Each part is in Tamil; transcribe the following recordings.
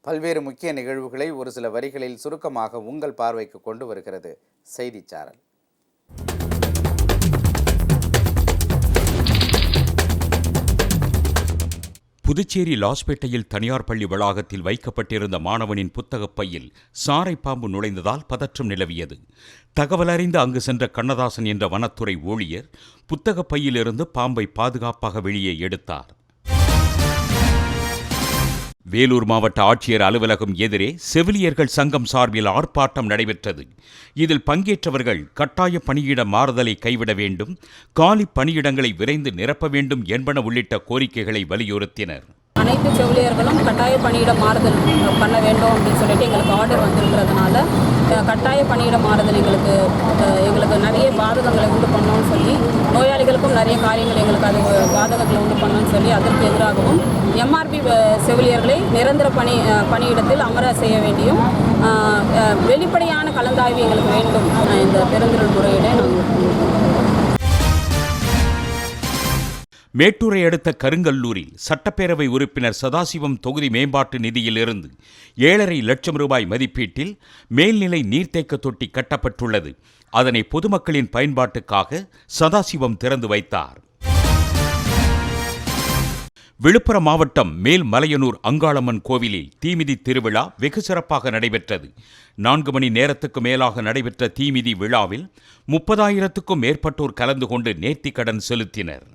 பல்வேறு முக்கிய நிகழ்வுகளை ஒரு சில வரிகளில் சுருக்கமாக உங்கள் பார்வைக்கு கொண்டு வருகிறது. செய்திச்சாரல். புதுச்சேரி லாஸ்பேட்டையில் தனியார் பள்ளி வளாகத்தில் வைக்கப்பட்டிருந்த மாணவனின் புத்தகப் பையில் சாரை பாம்பு நுழைந்ததால் பதற்றம் நிலவியது. தகவலறிந்து அங்கு சென்ற கண்ணதாசன் என்ற வனத்துறை ஊழியர் புத்தகப் பையிலிருந்து பாம்பை பாதுகாப்பாக வெளியே எடுத்தார். வேலூர் மாவட்ட ஆட்சியர் அலுவலகம் எதிரே செவிலியர்கள் சங்கம் சார்பில் ஆர்ப்பாட்டம் நடைபெற்றது. இதில் பங்கேற்றவர்கள் கட்டாய பணியிட மாறுதலை கைவிட வேண்டும் காலி பணியிடங்களை விரைந்து நிரப்ப வேண்டும் என்பன உள்ளிட்ட கோரிக்கைகளை வலியுறுத்தினர். அனைத்து செவிலியர்களும் கட்டாய பணியிட மாறுதல் பண்ண வேண்டும் அப்படின்னு சொல்லிட்டு எங்களுக்கு ஆர்டர் வந்திருக்கிறதுனால கட்டாய பணியிட மாறுதல் எங்களுக்கு நிறைய பாதகங்களை உண்டு பண்ணோம்னு சொல்லி நோயாளிகளுக்கும் நிறைய காரியங்கள் எங்களுக்கு அது பாதகங்களை உண்டு பண்ணோம்னு சொல்லி அதற்கு எதிராகவும் எம்ஆர்பி செவிலியர்களை நிரந்தர பணி பணியிடத்தில் அமர செய்ய வேண்டியும் வெளிப்படையான கலந்தாய்வு எங்களுக்கு வேண்டும். இந்த பெருந்திரல் முறையிட நாங்கள் மேட்டூரை அடுத்த கருங்கல்லூரில் சட்டப்பேரவை உறுப்பினர் சதாசிவம் தொகுதி மேம்பாட்டு நிதியிலிருந்து ஏழரை லட்சம் ரூபாய் மதிப்பீட்டில் மேல்நிலை நீர்த்தேக்க தொட்டி கட்டப்பட்டுள்ளது. அதனை பொதுமக்களின் பயன்பாட்டுக்காக சதாசிவம் திறந்து வைத்தார். விழுப்புரம் மாவட்டம் மேல்மலையனூர் அங்காளம்மன் கோவிலில் தீமிதி திருவிழா வெகு சிறப்பாக நடைபெற்றது. நான்கு மணி நேரத்துக்கு மேலாக நடைபெற்ற தீமிதி விழாவில் முப்பதாயிரத்துக்கும் மேற்பட்டோர் கலந்து கொண்டு நேர்த்திக்கடன் செலுத்தினர்.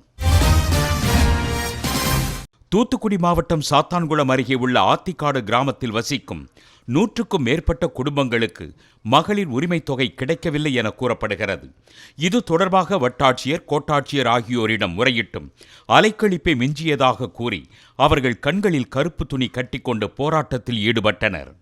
தூத்துக்குடி மாவட்டம் சாத்தான்குளம் அருகே உள்ள ஆத்திக்காடு கிராமத்தில் வசிக்கும் நூற்றுக்கும் மேற்பட்ட குடும்பங்களுக்கு மகளிர் உரிமைத் தொகை கிடைக்கவில்லை என கூறப்படுகிறது. இது தொடர்பாக வட்டாட்சியர் கோட்டாட்சியர் ஆகியோரிடம் முறையிட்டும் அலைக்கழிப்பை மிஞ்சியதாக கூறி அவர்கள் கண்களில் கருப்பு துணி கட்டிக்கொண்டு போராட்டத்தில் ஈடுபட்டனர்.